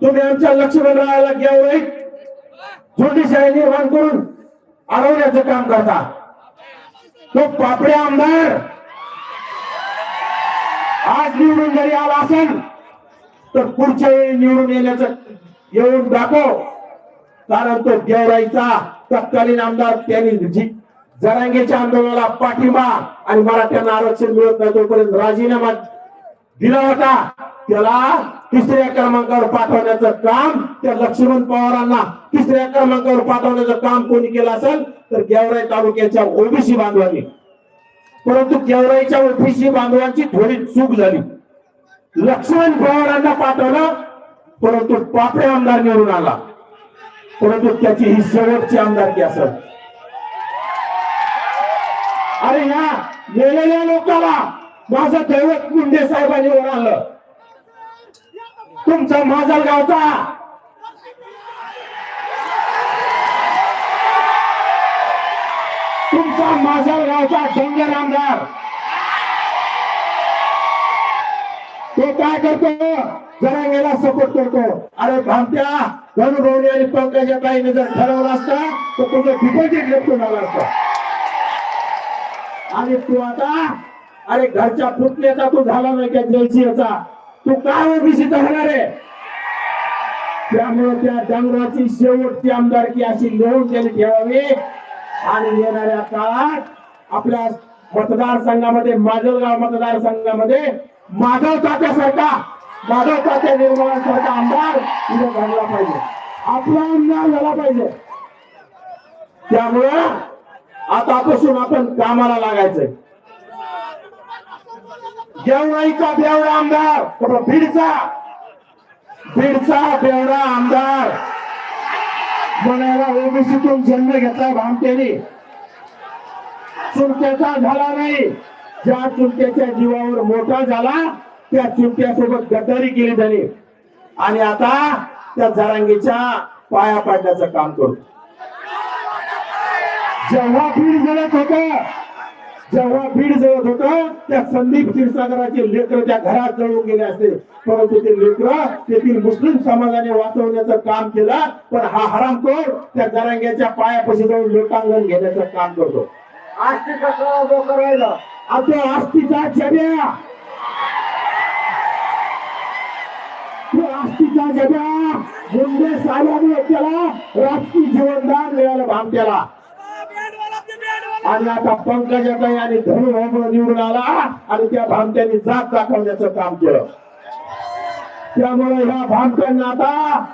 तुम्ही आमच्या लक्ष्मणरावाला घ्यावं झोंडीशाही निर्माण करून अडवण्याचं काम करता. तो पापडे आमदार. आज निवडून जरी आला असेल तर पुढच्या वेळी निवडून येण्याचं येऊन दाखव. कारण तो गेवराईचा तत्कालीन आमदार त्यांनी जी जरांगेच्या आंदोलनाला पाठिंबा आणि मराठ्यांना आरक्षण मिळत नाही तोपर्यंत राजीनामा दिला होता. त्याला तिसऱ्या क्रमांकावर पाठवण्याचं काम त्या लक्ष्मण पवारांना तिसऱ्या क्रमांकावर पाठवण्याचं काम कोणी केलं असेल तर गेवराई तालुक्याच्या ओबीसी बांधवांनी. परंतु गेवराईच्या ओबीसी बांधवांची थोडी चूक झाली. लक्ष्मण पवारांना पाठवलं परंतु पापडे आमदार निवडून आला. परंतु त्याची ही शेवटची आमदारकी असेल. अरे या गेलेल्या लोकांना माझं दैवत मुंडे साहेबांनी ओळखलं तुमचा माझा गावचा. तुमचा माझा गावचा डोंगर आमदार तो काय करतो? जरांगेला सपोर्ट करतो. अरे भामट्या धनुभाऊनी आणि पंकजा ताईने जर ठरवलं असतं तर तुझं डिपॉझिट लेफ्ट झालं असतं. आणि तू आता अरे घरच्या फुटण्याचा तू झाला नाही का जयसिंहचा? तू काय ओबीसीचा होणार आहे? त्यामुळे त्या डांगराची शेवटची आमदारकी अशी लिहून त्यांनी ठेवावी. आणि येणाऱ्या काळात आपल्या मतदारसंघामध्ये माजलगाव मतदारसंघामध्ये माधव तात्यासारखा माधव तात्या निर्मळासारखा आमदार तिथे घडला पाहिजे. आपला आमदार झाला पाहिजे. त्यामुळं आतापासून आपण कामाला लागायचंय. गेवराईचा बेवडा आमदार. तो बीडचा. बीडचा बेवडा आमदार. म्हणायला ओबीसीतून जन्म घेतला भामटेने. चुलक्याचा झाला नाही. ज्या चुलक्याच्या जीवावर मोठा झाला त्या चुलक्यासोबत गद्दारी केली त्याने. आणि आता त्या जरांगीच्या पाया पाडण्याचं काम करतो. जेव्हा बीड जळत होत जेव्हा बीड जळत होत त्या संदीप क्षीरसागराचे लेकर त्या घरात जळून गेले असते. परंतु ते लेकर तेथील मुस्लिम समाजाने वाचवण्याचं काम केलं पण हा हरामखोर त्या जरांग्याच्या पायापाशी जाऊन लोटांगण घेण्याचं काम करतो. आष्टी उभं करायला. आस्तीचा जब्या. तो आस्तीचा जब्या. मुंडे साहेबांनी त्याला राजकीय जीवनदान मिळालं भामट्याला. आणि आता पंकजाताई आणि धनु भाऊ निवडून आला. आणि त्या भामट्यांनी जात दाखवण्याचं काम केलं. त्यामुळे ह्या भामट्यांना आता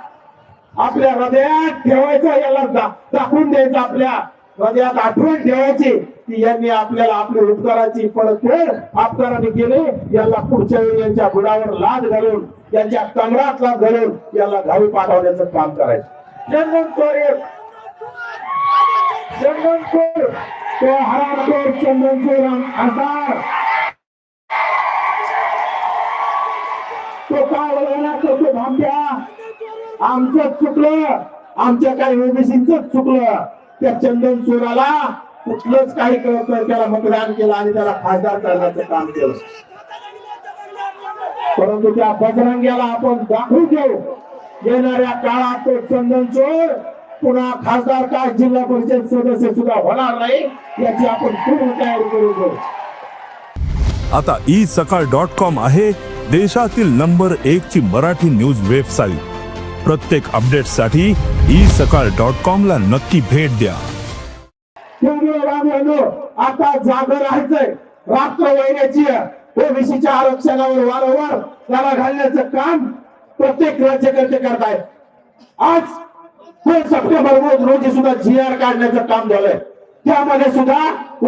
आपल्या हृदयात ठेवायचं याला दा- दाखवून द्यायचं आपल्या हृदयात आठवण ठेवायची की यांनी आपल्याला आपल्या उपकाराची परतफेड आपकाराने केले. याला पुढच्या वेळी यांच्या बुडावर लाद घालून यांच्या कमरात लाद घालून याला घावी पाठवण्याचं काम करायचं. चंदन कोर चंदन कोर तो हरामखोर चंदनचोर खासदार तो काय बोलवणार तो तो भामट्या. आमचं चुकलं. आमच्या काही ओबीसीच चुकलं. त्या चंदन चोराला कुठलंच काही कळत त्याला मतदान केलं आणि त्याला खासदार करण्याचं काम केलं. परंतु त्या बजरंग्याला आपण दाखवून देऊ. येणाऱ्या काळात तो चंदन चोर पुन्हा खासदार का जिल्हा परिषद सदस्य सुद्धा होणार नाही याची आपण पूर्ण तयारी घेऊ. आता ई सकाळ डॉट कॉम आहे देशातील नंबर एक ची मराठी न्यूज वेबसाईट. प्रत्येक अपडेटसाठी ई सकाळ डॉट कॉम ला नक्की भेट द्या. आता जागर राहायचंय. रात्र वहिन्याची ओबीसीच्या आरक्षणावर वारंवार त्याला घालण्याचं काम प्रत्येक राज्यकर्ते करतायत. आज दोन सप्टेंबर रोज रोजी सुद्धा जी आर काढण्याचं काम झालंय. त्यामध्ये सुद्धा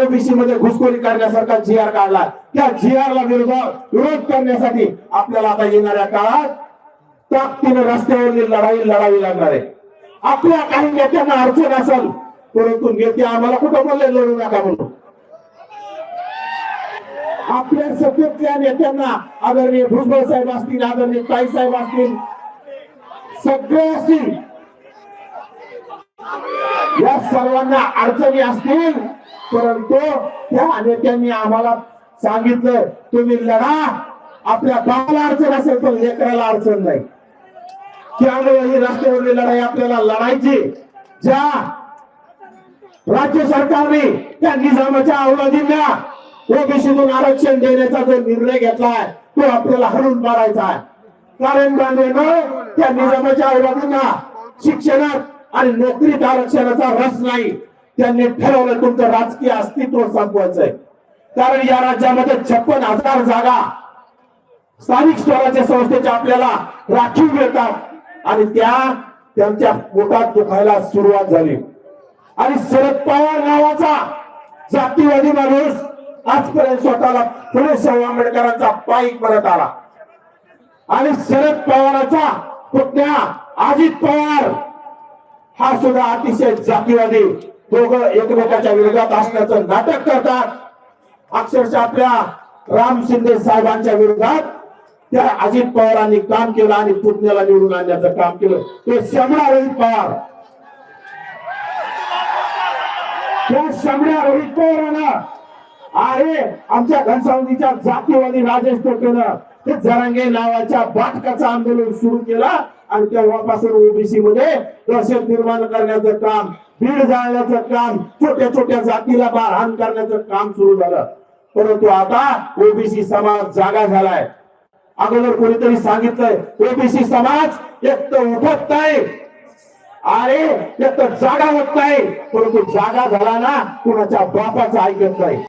ओबीसी मध्ये घुसखोरी करण्यासारखा जी आर काढला. त्या जी आर ला विरोध विरोध करण्यासाठी आपल्याला आता येणाऱ्या काळात ताकदीने रस्त्यावरली लढाई लढावी लागणार आहे. आपल्या काही नेत्यांना अडचण असेल परंतु नेते आम्हाला कुठं बोलले लढू नका म्हणून. आपल्या सत्तेतल्या नेत्यांना आदरणीय भुजबळ साहेब असतील आदरणीय ताई साहेब असतील सगळे असतील या सर्वांना अडचणी असतील परंतु त्या नेत्यांनी आम्हाला सांगितलं तुम्ही लढा. आपल्या गावाला अडचण असेल तर लेकराला अडचण नाही. त्यामुळे ही रस्त्यावरली लढाई आपल्याला लढायची ज्या राज्य सरकारने त्या निजामाच्या अवलादींना ओबीसीतून आरक्षण देण्याचा जो निर्णय घेतलाय तो आपल्याला हरून मारायचा आहे. कारण गांधीनं त्या निजामाच्या अवलादींना शिक्षणात आणि नोकरीत आरक्षणाचा रस नाही. त्यांनी ठरवलं तुमचं राजकीय अस्तित्व संपवायचंय. कारण या राज्यामध्ये छप्पन हजार जागा स्थानिक स्वराज्य संस्थेच्या आपल्याला राखीव मिळतात. आणि त्या त्यांच्या पोटात दुखायला सुरुवात झाली. आणि शरद पवार नावाचा जातीवादी माणूस आजपर्यंत स्वतःला फुले शाहू आंबेडकरांचा पाईक म्हणत आला. आणि शरद पवाराचा पुतण्या अजित पवार हा सुद्धा अतिशय जातीवादी दोघं एकमेकाच्या विरोधात असल्याचं नाटक करतात. अक्षरशः आपल्या राम शिंदे साहेबांच्या विरोधात त्या अजित पवारांनी काम केलं आणि पुतण्याला निवडून आणण्याचं काम केलं. ते शमळा रोहित पवार. त्या शमण्या रोहित पवारांना आहे. आमच्या घनसावंगीच्या जातीवादी राजेश टोपेनं ते जरांगे नावाच्या बाटकाचं आंदोलन सुरू केला. आणि तेव्हापासून ओबीसी मध्ये दहशत निर्माण करण्याचं काम भीड जाळण्याचं काम छोट्या छोट्या जातीला बारहाण करण्याचं काम सुरू झालं. परंतु आता ओबीसी समाज जागा झालाय. अगोदर कोणीतरी सांगितलंय ओबीसी समाज एक तर उठत नाही. अरे एक तर जागा होत नाही. परंतु जागा झाला ना कुणाच्या बापाचं ऐकत नाही.